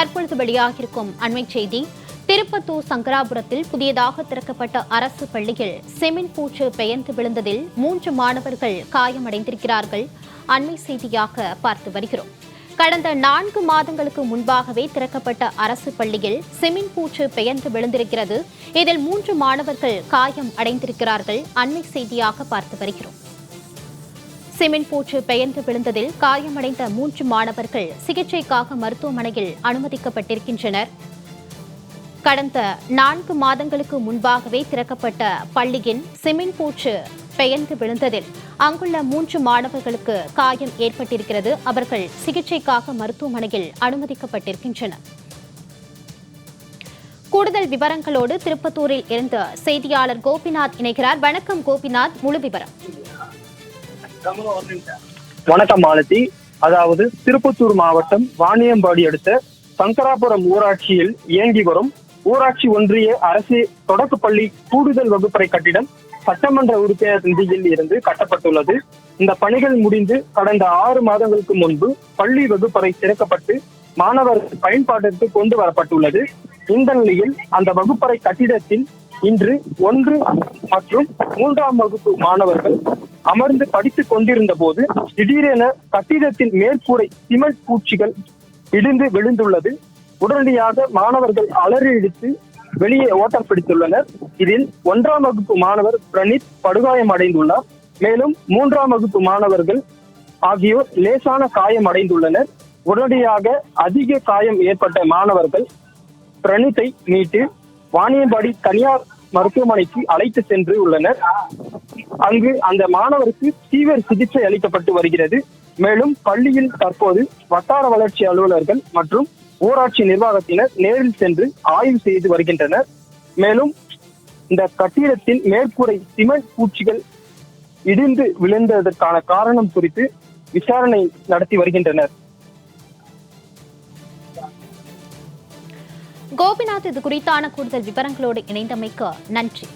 தற்பொழுது வெளியாகியிருக்கும் அண்மை செய்தி. திருப்பத்தூர் சங்கராபுரத்தில் புதியதாக திறக்கப்பட்ட அரசு பள்ளியில் செமின் பூச்சு பெயர்ந்து விழுந்ததில் மூன்று மாணவர்கள் காயமடைந்திருக்கிறார்கள். அண்மை செய்தியாக பார்த்து வருகிறோம். கடந்த நான்கு மாதங்களுக்கு முன்பாகவே திறக்கப்பட்ட அரசு பள்ளியில் செமின் பூச்சு பெயர்ந்து விழுந்திருக்கிறது. இதில் மூன்று மாணவர்கள் காயம் அடைந்திருக்கிறார்கள். அண்மை செய்தியாக பார்த்து வருகிறோம். சிமெண்ட் பூச்சு பெயர்ந்து விழுந்ததில் காயமடைந்த மூன்று மாணவர்கள் சிகிச்சைக்காக மருத்துவமனையில் அனுமதிக்கப்பட்டிருக்கின்றனர். கடந்த நான்கு மாதங்களுக்கு முன்பாகவே திறக்கப்பட்ட பள்ளியின் சிமெண்ட் பூச்சு பெயர்ந்து விழுந்ததில் அங்குள்ள மூன்று மாணவர்களுக்கு காயம் ஏற்பட்டிருக்கிறது. அவர்கள் சிகிச்சைக்காக மருத்துவமனையில் அனுமதிக்கப்பட்டிருக்கின்றனர். கூடுதல் விவரங்களோடு திருப்பத்தூரில் இருந்து செய்தியாளர் கோபிநாத் இணைகிறார். வணக்கம் கோபிநாத் முழு விவரம். வணக்கம் மாலதி அதாவது திருப்பத்தூர் மாவட்டம் வாணியம்பாடி அடுத்த சங்கராபுரம் ஊராட்சியில் இயங்கி வரும் ஊராட்சி ஒன்றிய அரசு தொடக்கப்பள்ளி கூடுதல் வகுப்பறை கட்டிடம் சட்டமன்ற உறுப்பினர் நிதியில் இருந்து கட்டப்பட்டுள்ளது. இந்த பணிகள் முடிந்து கடந்த ஆறு மாதங்களுக்கு முன்பு பள்ளி வகுப்பறை திறக்கப்பட்டு மாணவர்கள் பயன்பாட்டிற்கு கொண்டு வரப்பட்டுள்ளது. இந்த நிலையில் அந்த வகுப்பறை கட்டிடத்தில் இன்று ஒன்று மற்றும் மூன்றாம் வகுப்பு மாணவர்கள் அமர்ந்து படித்துக் கொண்டிருந்த போது திடீரென கட்டிடத்தின் மேற்கூரை சிமெண்ட் பூச்சிகள் இடிந்து விழுந்துள்ளது. உடனடியாக மாணவர்கள் அலறி இடித்து வெளியே ஓட்டம் பிடித்துள்ளனர். இதில் ஒன்றாம் வகுப்பு மாணவர் பிரணீத் படுகாயம் அடைந்துள்ளார். மேலும் மூன்றாம் வகுப்பு மாணவர்கள் ஆகியோர் லேசான காயம் அடைந்துள்ளனர். உடனடியாக அதிக காயம் ஏற்பட்ட மாணவர்கள் பிரணீத்தை மீட்டு வாணியம்பாடி தனியார் மருத்துவமனைக்கு அழைத்து சென்று உள்ளனர். அங்கு அந்த மாணவருக்கு தீவிர சிகிச்சை அளிக்கப்பட்டு வருகிறது. மேலும் பள்ளியில் தற்போது வட்டார வளர்ச்சி அலுவலர்கள் மற்றும் ஊராட்சி நிர்வாகத்தினர் நேரில் சென்று ஆய்வு செய்து வருகின்றனர். மேலும் இந்த கட்டிடத்தின் மேற்கூரை சிமெண்ட் பூச்சிகள் இடிந்து விழுந்ததற்கான காரணம் குறித்து விசாரணை நடத்தி வருகின்றனர். கோபிநாத் இது குறித்தான கூடுதல் விவரங்களோடு இணைந்தமைக்கு நன்றி.